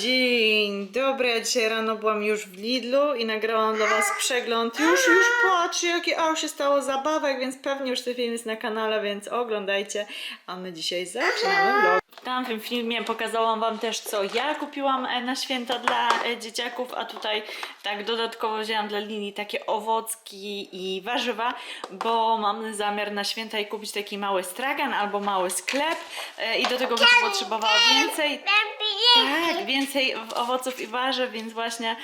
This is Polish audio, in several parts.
Dzień dobry, ja dzisiaj rano byłam już w Lidlu i nagrałam dla Was przegląd. Już, już patrzcie, jakie aż się stało zabawek, więc pewnie już ten film jest na kanale, więc oglądajcie. A my dzisiaj zaczynamy vlog. W tamtym filmie pokazałam Wam też, co ja kupiłam e, na święta dla e, dzieciaków, a tutaj tak dodatkowo wzięłam dla Lili takie owocki i warzywa, bo mam zamiar na święta i kupić taki mały stragan albo mały sklep e, i do tego będzie potrzebowała więcej tak, więcej owoców i warzyw, więc właśnie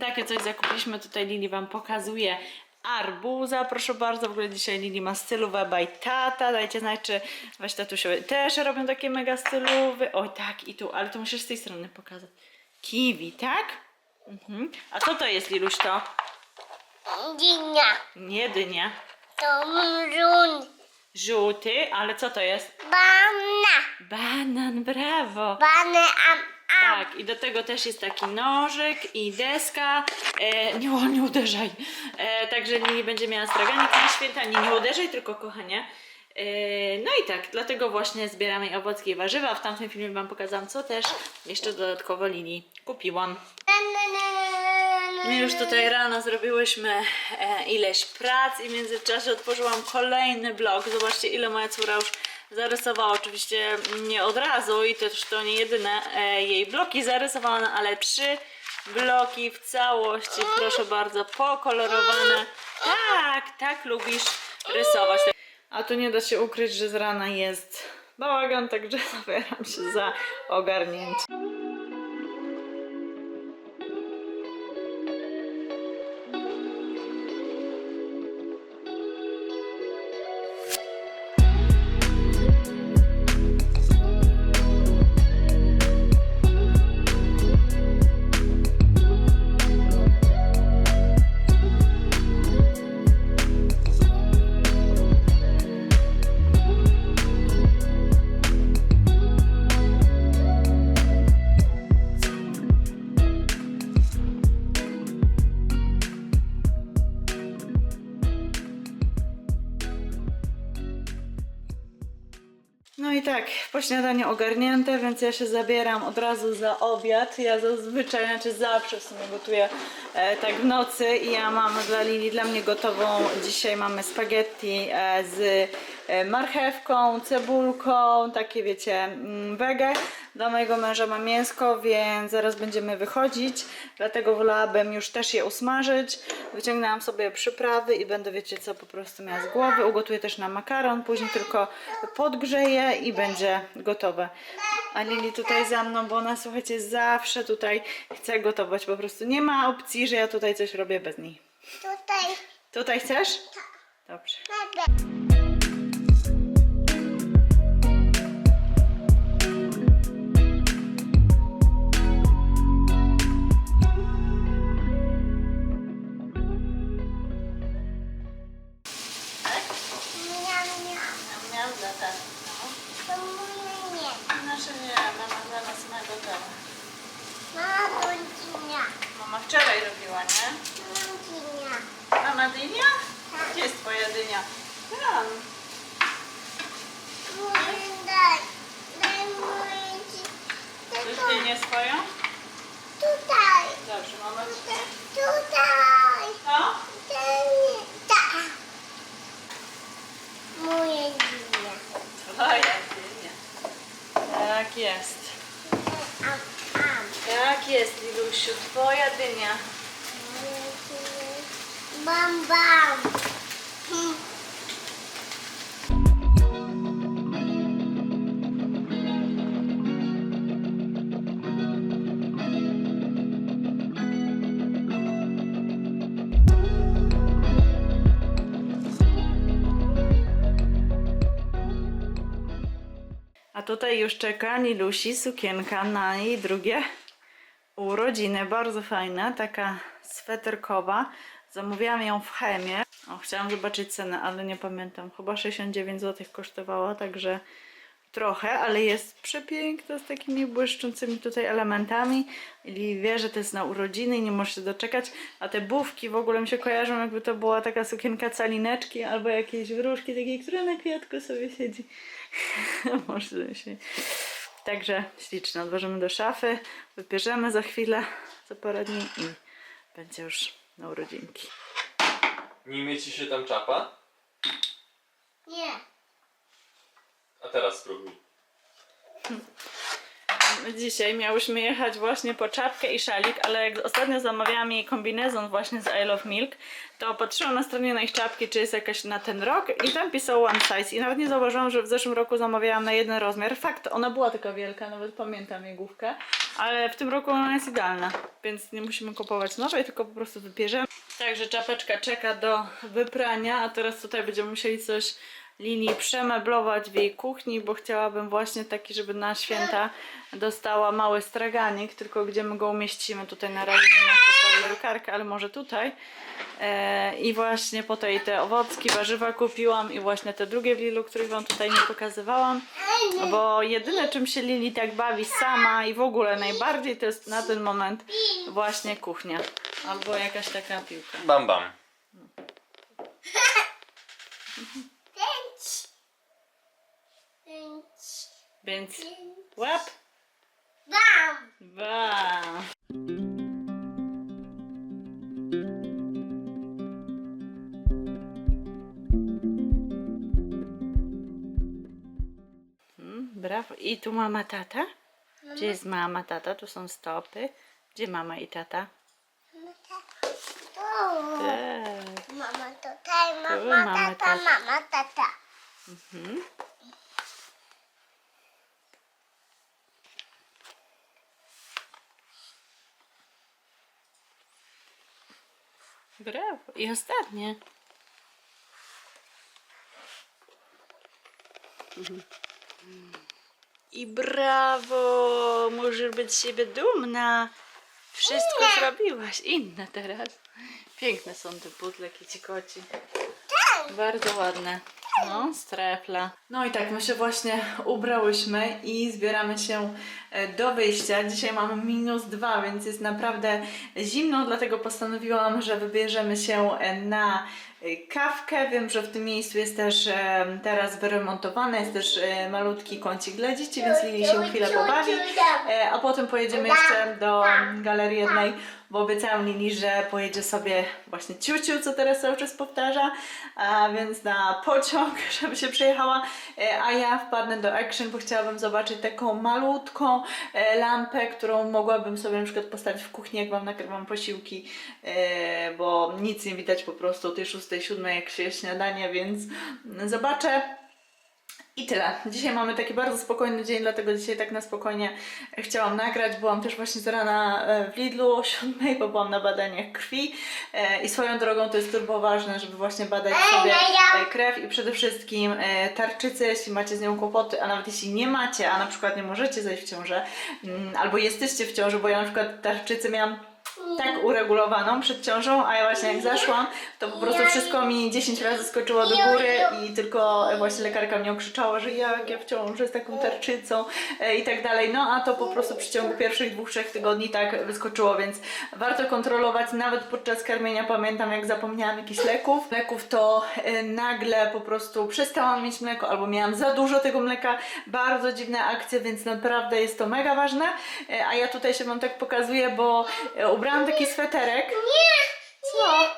takie coś zakupiliśmy. Tutaj Lili Wam pokazuje arbuza. Proszę bardzo, w ogóle dzisiaj Lili ma stylówę by tata. Dajcie znać, czy właśnie tatusiowie też robią takie mega stylowy. Oj tak, i tu, ale to musisz z tej strony pokazać. Kiwi, tak? Mhm. A co to jest, Liluś, to? Dynia. Nie dynia. To mrun. Żółty, ale co to jest? Bana. Banan, brawo. Am. Tak, i do tego też jest taki nożyk i deska. E, nie, nie uderzaj. E, także Lili będzie miała straganik na święta. Nie, nie uderzaj, tylko kochanie. E, no i tak, dlatego właśnie zbieramy owocki i warzywa. W tamtym filmie Wam pokazałam, co też jeszcze dodatkowo Lili kupiłam. My już tutaj rano zrobiłyśmy e, ileś prac i w międzyczasie otworzyłam kolejny blog. Zobaczcie ile moja córa już zarysowała. Oczywiście nie od razu i też to nie jedyne e, jej bloki zarysowała, no, ale trzy bloki w całości, proszę bardzo, pokolorowane. Tak, tak lubisz rysować. A tu nie da się ukryć, że z rana jest bałagan, także zabieram się za ogarnięcie. I tak, po śniadaniu ogarnięte, więc ja się zabieram od razu za obiad. Ja zazwyczaj, znaczy zawsze w sumie gotuję e, tak w nocy i ja mam dla Lili, dla mnie gotową. Dzisiaj mamy spaghetti e, z e, marchewką, cebulką, takie wiecie, mm, wege. Dla mojego męża ma mięsko, więc zaraz będziemy wychodzić, dlatego wolałabym już też je usmażyć. Wyciągnęłam sobie przyprawy i będę, wiecie co, po prostu miała z głowy. Ugotuję też na makaron, później tylko podgrzeję i będzie gotowe. A Lili tutaj za mną, bo ona, słuchajcie, zawsze tutaj chce gotować. Po prostu nie ma opcji, że ja tutaj coś robię bez niej. Tutaj. Tutaj chcesz? Dobrze. Dla tak. To mój nie. Nasze nie, mama dla nas ma gotowe. Mama dynia. Mama wczoraj robiła, nie? Mam dynia. Mama dynia? Gdzie jest twoja dynia? Tam. Mój daj. Daj dzi- Chcesz dynię swoją? tutaj. Dobrze, mama. Tutaj. Tutaj. To? Dynia. Tak. Moje dynia. Twoja dynia. Tak jest. Tak jest, Lilusiu. Twoja dynia. Bam, bam. Tutaj już czeka Lilusi sukienka na jej drugie urodziny. Bardzo fajna, taka sweterkowa. Zamówiłam ją w Chemie. O, chciałam zobaczyć cenę, ale nie pamiętam. Chyba 69 zł kosztowała, także trochę, ale jest przepiękna z takimi błyszczącymi tutaj elementami. I wie, że to jest na urodziny i nie może się doczekać. A te bufki w ogóle mi się kojarzą, jakby to była taka sukienka calineczki albo jakiejś wróżki takiej, która na kwiatku sobie siedzi. może się Także śliczne. Odłożymy do szafy, wybierzemy za chwilę, za parę dni i będzie już na urodzinki. Nie mieci się tam czapa? Nie. A teraz spróbuj. Dzisiaj miałyśmy jechać właśnie po czapkę i szalik, ale jak ostatnio zamawiałam jej kombinezon właśnie z I Love Milk, to patrzyłam na stronie na ich czapki, czy jest jakaś na ten rok i tam pisało one size i nawet nie zauważyłam, że w zeszłym roku zamawiałam na jeden rozmiar. Fakt, ona była taka wielka, nawet pamiętam jej główkę, ale w tym roku ona jest idealna, więc nie musimy kupować nowej, tylko po prostu wybierzemy. Także czapeczka czeka do wyprania, a teraz tutaj będziemy musieli coś linii przemeblować w jej kuchni, bo chciałabym właśnie taki, żeby na święta dostała mały straganik, tylko gdzie my go umieścimy. Tutaj na razie nie ma postawić drukarkę, ale może tutaj. E, I właśnie po tej te owocki, warzywa kupiłam i właśnie te drugie w Lilu, których wam tutaj nie pokazywałam. Bo jedyne czym się Lili tak bawi sama i w ogóle najbardziej to jest na ten moment właśnie kuchnia. Albo jakaś taka piłka. Bam bam. Pięć. Więc łap! Bam. Ba. Hmm, brawo. I tu mama, tata? Gdzie jest mama, tata? Tu są stopy. Gdzie mama i tata? Tu. Tak. Mama tutaj, Tu mama mamy tata, też. mama tata. Mhm. Brawo. I ostatnie. I brawo! Możesz być z siebie dumna. Wszystko zrobiłaś. Inne teraz. Piękne są te puzzle kicikoci. Bardzo ładne. No, strefla. No i tak, my się właśnie ubrałyśmy i zbieramy się e, do wyjścia. Dzisiaj mamy minus dwa, więc jest naprawdę zimno, dlatego postanowiłam, że wybierzemy się e, na kawkę. Wiem, że w tym miejscu jest też e, teraz wyremontowane, jest też e, malutki kącik dla dzieci, więc Lili się chwilę pobawi. E, A potem pojedziemy jeszcze do galerii jednej, bo obiecałam Lili, że pojedzie sobie właśnie ciuciu, co teraz cały czas powtarza, a więc na pociąg, żeby się przejechała, E, a ja wpadnę do Action, bo chciałabym zobaczyć taką malutką e, lampę, którą mogłabym sobie na przykład postawić w kuchni, jak Wam nagrywam posiłki, e, bo nic nie widać po prostu o tej 6-7, jak się je śniadanie, więc zobaczę. I tyle. Dzisiaj mamy taki bardzo spokojny dzień, dlatego dzisiaj tak na spokojnie chciałam nagrać. Byłam też właśnie z rana e, w Lidlu o 7, bo byłam na badaniach krwi E, i swoją drogą to jest turbo ważne, żeby właśnie badać sobie e, krew i przede wszystkim tarczycę, jeśli macie z nią kłopoty, a nawet jeśli nie macie, a na przykład nie możecie zejść w ciążę, mm, albo jesteście w ciąży, bo ja na przykład tarczycę miałam tak uregulowaną przed ciążą, a ja właśnie jak zaszłam, to po prostu wszystko mi 10 razy skoczyło do góry i tylko właśnie lekarka mnie okrzyczała, że jak ja w ciąży z taką tarczycą e, i tak dalej. No a to po prostu w ciągu pierwszych dwóch, trzech tygodni tak wyskoczyło, więc warto kontrolować. Nawet podczas karmienia pamiętam, jak zapomniałam jakichś leków. Leków to e, nagle po prostu przestałam mieć mleko albo miałam za dużo tego mleka. Bardzo dziwne akcje, więc naprawdę jest to mega ważne. E, A ja tutaj się Wam tak pokazuję, bo e, ubrałam taki sweterek. Co?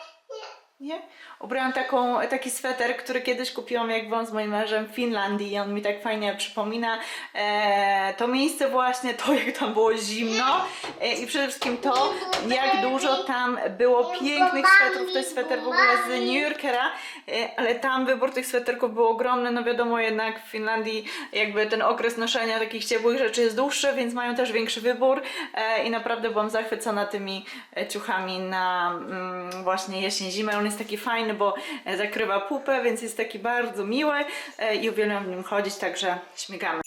Nie? Ubrałam taką, taki sweter, który kiedyś kupiłam jak byłam z moim mężem w Finlandii i on mi tak fajnie przypomina e, to miejsce właśnie, to jak tam było zimno e, i przede wszystkim to, jak dużo tam było pięknych swetrów. To jest sweter w ogóle z New Yorkera, e, ale tam wybór tych sweterków był ogromny, no wiadomo jednak w Finlandii jakby ten okres noszenia takich ciepłych rzeczy jest dłuższy, więc mają też większy wybór e, i naprawdę byłam zachwycona tymi e, ciuchami na mm, właśnie jesień, zimę. On jest taki fajny, bo e, zakrywa pupę, więc jest taki bardzo miły e, i uwielbiam w nim chodzić, także śmigamy.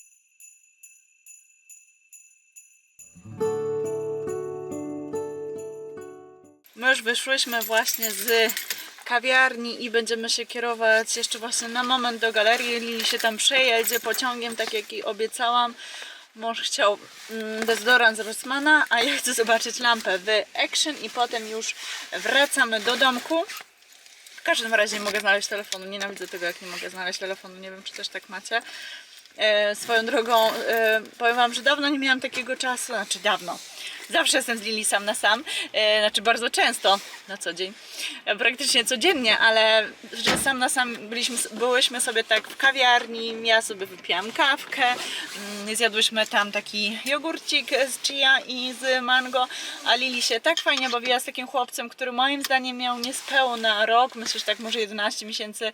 My już wyszłyśmy właśnie z kawiarni i będziemy się kierować jeszcze właśnie na moment do galerii. Lili się tam przejedzie pociągiem, tak jak i obiecałam. Mąż chciał mm, dezodorant z Rossmana, a ja chcę zobaczyć lampę w Action i potem już wracamy do domku. Każdym razie nie mogę znaleźć telefonu. Nienawidzę tego, jak nie mogę znaleźć telefonu. Nie wiem, czy też tak macie. E, swoją drogą, e, powiem Wam, że dawno nie miałam takiego czasu, znaczy dawno. Zawsze jestem z Lili sam na sam, e, znaczy bardzo często, na co dzień, e, praktycznie codziennie, ale że sam na sam byliśmy, byłyśmy sobie tak w kawiarni, ja sobie wypiłam kawkę, mm, zjadłyśmy tam taki jogurcik z chia i z mango, a Lili się tak fajnie bawiła z takim chłopcem, który moim zdaniem miał niespełna rok, myślę, że tak może 11 miesięcy,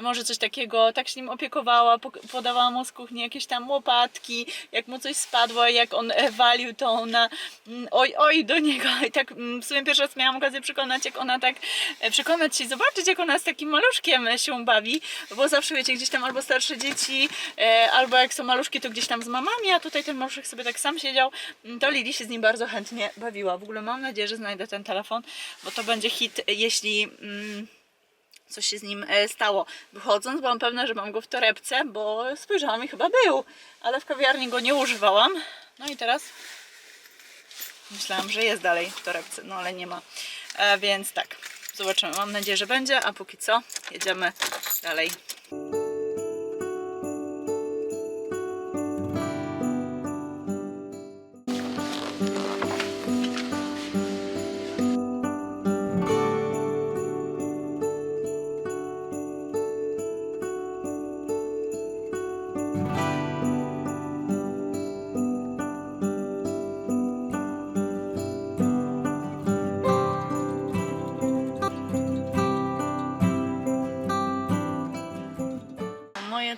może coś takiego, tak się nim opiekowała, podawała mu z kuchni jakieś tam łopatki, jak mu coś spadło, jak on e, walił to ona oj, oj do niego i tak mm, w sumie pierwszy raz miałam okazję przekonać, jak ona tak, e, przekonać się, zobaczyć jak ona z takim maluszkiem się bawi, bo zawsze wiecie, gdzieś tam albo starsze dzieci, e, albo jak są maluszki, to gdzieś tam z mamami, a tutaj ten maluszek sobie tak sam siedział, Mm, to Lili się z nim bardzo chętnie bawiła. W ogóle mam nadzieję, że znajdę ten telefon, bo to będzie hit, jeśli... Mm, coś się z nim e, stało. Wychodząc, byłam pewna, że mam go w torebce, bo spojrzałam i chyba był, ale w kawiarni go nie używałam. No i teraz myślałam, że jest dalej w torebce, no ale nie ma. E, więc tak, zobaczymy. Mam nadzieję, że będzie, a póki co jedziemy dalej.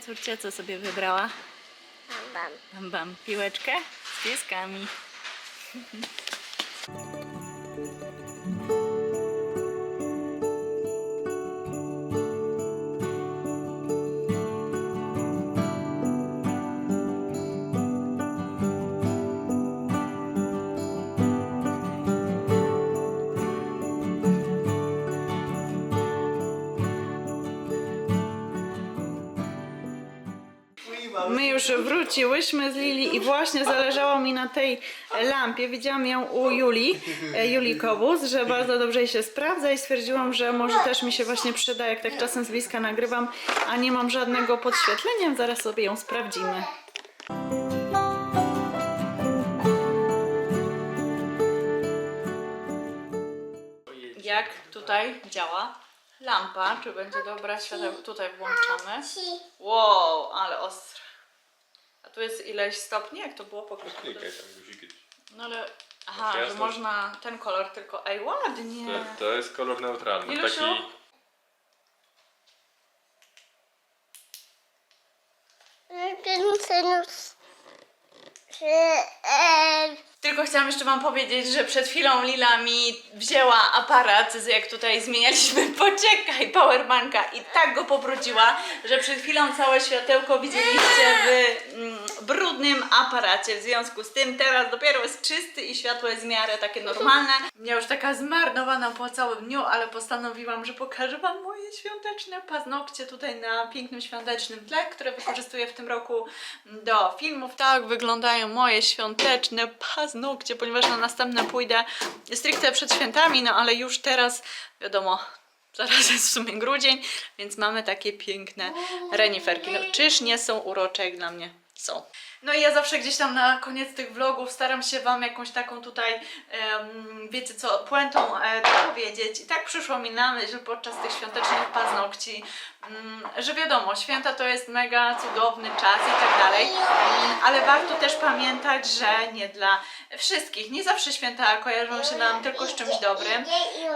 Córcia co sobie wybrała? Bam. Bam, bam, piłeczkę z pieskami. Wróciłyśmy z Lili i właśnie zależało mi na tej lampie. Widziałam ją u Julii, e, Julii Kobus, że bardzo dobrze jej się sprawdza i stwierdziłam, że może też mi się właśnie przyda, jak tak czasem z bliska nagrywam, a nie mam żadnego podświetlenia. Zaraz sobie ją sprawdzimy. Jak tutaj działa lampa? Czy będzie dobra światełko? Tutaj włączamy. Wow, ale ostre. Tu jest ileś stopni? Jak to było? Pokaż. Klikaj tam guziki. No ale... Aha, że jasność. można ten kolor tylko... Ej, ładnie. To, to jest kolor neutralny. Ilusiu? Taki Tylko chciałam jeszcze wam powiedzieć, że przed chwilą Lila mi wzięła aparat, z- jak tutaj zmienialiśmy poczekaj powerbanka i tak go pobrudziła, że przed chwilą całe światełko widzieliście w mm, brudnym aparacie. W związku z tym teraz dopiero jest czysty i światło jest w miarę takie normalne. Ja już taka zmarnowana po całym dniu, ale postanowiłam, że pokażę wam moje świąteczne paznokcie tutaj na pięknym świątecznym tle, które wykorzystuję w tym roku do filmów. Tak wyglądają moje świąteczne paznokcie, ponieważ na następne pójdę stricte przed świętami, no ale już teraz wiadomo, zaraz jest w sumie grudzień, więc mamy takie piękne reniferki. No, czyż nie są urocze jak dla mnie? No i ja zawsze gdzieś tam na koniec tych vlogów staram się Wam jakąś taką tutaj, em, wiecie co, puentą e, powiedzieć. I tak przyszło mi na myśl podczas tych świątecznych paznokci, że wiadomo, święta to jest mega cudowny czas i tak dalej, mm, ale warto też pamiętać, że nie dla wszystkich. Nie zawsze święta kojarzą się nam tylko z czymś dobrym.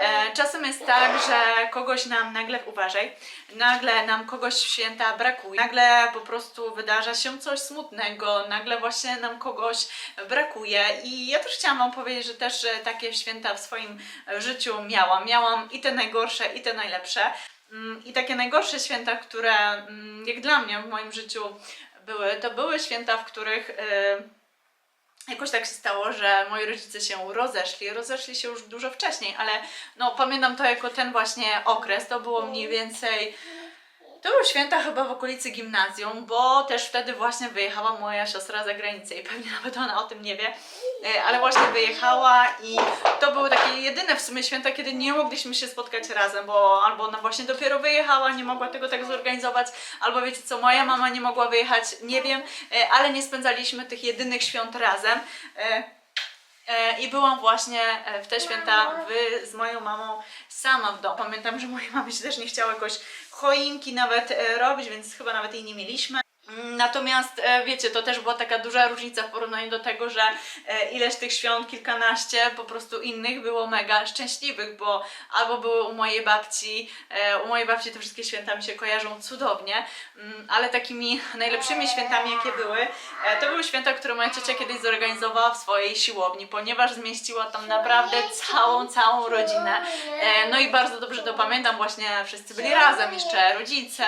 E, czasem jest tak, że kogoś nam nagle, uważaj, nagle nam kogoś w święta brakuje. Nagle po prostu wydarza się coś smutnego, nagle właśnie nam kogoś brakuje. I ja też chciałam Wam powiedzieć, że też e, takie święta w swoim życiu miałam. Miałam i te najgorsze, i te najlepsze. Mm, I takie najgorsze święta, które mm, jak dla mnie w moim życiu były, to były święta, w których. e, jakoś tak się stało, że moi rodzice się rozeszli. Rozeszli się już dużo wcześniej, ale no pamiętam to jako ten właśnie okres. To było mniej więcej To były święta chyba w okolicy gimnazjum, bo też wtedy właśnie wyjechała moja siostra za granicę i pewnie nawet ona o tym nie wie, e, ale właśnie wyjechała i to były takie jedyne w sumie święta, kiedy nie mogliśmy się spotkać razem, bo albo ona właśnie dopiero wyjechała, nie mogła tego tak zorganizować, albo wiecie co, moja mama nie mogła wyjechać, nie wiem, e, ale nie spędzaliśmy tych jedynych świąt razem. E, I byłam właśnie e, w te święta w, z moją mamą sama w domu. Pamiętam, że mojej mamie się też nie chciało jakoś choinki nawet e, robić, więc chyba nawet jej nie mieliśmy. Natomiast e, wiecie, to też była taka duża różnica w porównaniu do tego, że e, ileś tych świąt, kilkanaście po prostu innych było mega szczęśliwych, bo albo były u mojej babci, e, u mojej babci te wszystkie święta mi się kojarzą cudownie, mm, ale takimi najlepszymi świętami jakie były, to były święta, które moja ciocia kiedyś zorganizowała w swojej siłowni, ponieważ zmieściła tam naprawdę całą, całą rodzinę. No i bardzo dobrze to pamiętam, właśnie wszyscy byli razem, jeszcze rodzice,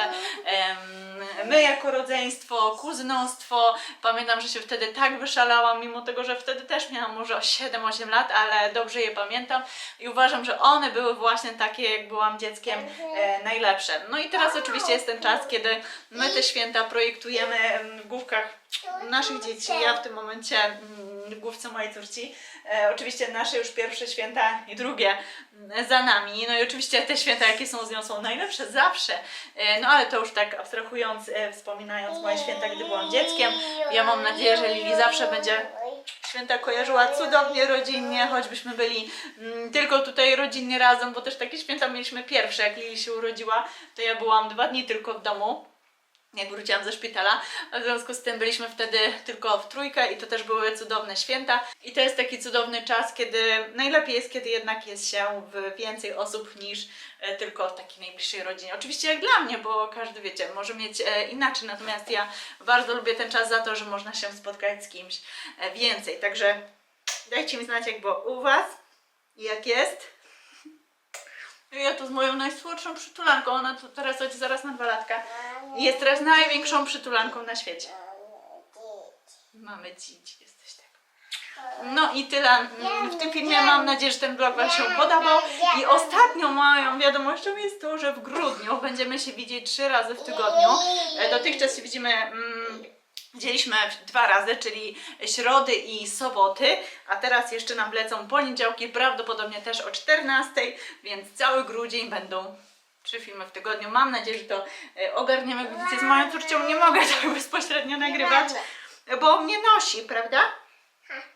my jako rodzeństwo, kuzynostwo. Pamiętam, że się wtedy tak wyszalałam, mimo tego, że wtedy też miałam może o 7-8 lat, ale dobrze je pamiętam i uważam, że one były właśnie takie, jak byłam dzieckiem, e, najlepsze. No i teraz oczywiście jest ten czas, kiedy my te święta projektujemy em, w główkach naszych dzieci. Ja w tym momencie mm, w główce mojej córci. E, oczywiście nasze już pierwsze święta i drugie mm, za nami. No i oczywiście te święta, jakie są z nią, są najlepsze zawsze. E, no ale to już tak abstrahując, e, wspominając moje święta, gdy byłam dzieckiem. Ja mam nadzieję, że Lili zawsze będzie święta kojarzyła cudownie, rodzinnie, choćbyśmy byli mm, tylko tutaj rodzinnie razem, bo też takie święta mieliśmy pierwsze, jak Lili się urodziła, to ja byłam dwa dni tylko w domu jak wróciłam ze szpitala. W związku z tym byliśmy wtedy tylko w trójkę i to też były cudowne święta. I to jest taki cudowny czas, kiedy najlepiej jest, kiedy jednak jest się w więcej osób niż e, tylko w takiej najbliższej rodzinie. Oczywiście jak dla mnie, bo każdy wiecie, może mieć e, inaczej, natomiast ja bardzo lubię ten czas za to, że można się spotkać z kimś e, więcej. Także dajcie mi znać, jak było u Was jak jest. Ja tu z moją najsłodszą przytulanką, ona tu teraz chodzi zaraz na dwa latka. Jest teraz największą przytulanką na świecie. Mamy dziś, jesteś tak. No i tyle mm, w tym filmie. Mam nadzieję, że ten vlog Wam się podobał. I ostatnią moją wiadomością jest to, że w grudniu będziemy się widzieć trzy razy w tygodniu. E, Dotychczas się widzimy. Mm, Widzieliśmy dwa razy, czyli środy i soboty, a teraz jeszcze nam lecą poniedziałki, prawdopodobnie też o 14, więc cały grudzień będą trzy filmy w tygodniu. Mam nadzieję, że to e, ogarniemy. Widzicie, z moją córcią nie mogę tak bezpośrednio nagrywać, bo mnie nosi, prawda?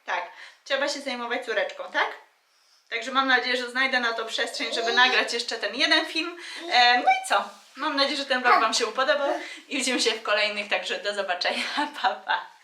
Tak. Trzeba się zajmować córeczką, tak? Także mam nadzieję, że znajdę na to przestrzeń, żeby nagrać jeszcze ten jeden film. E, no i co? Mam nadzieję, że ten vlog Wam się podobał i widzimy się w kolejnych, także do zobaczenia. Pa, pa.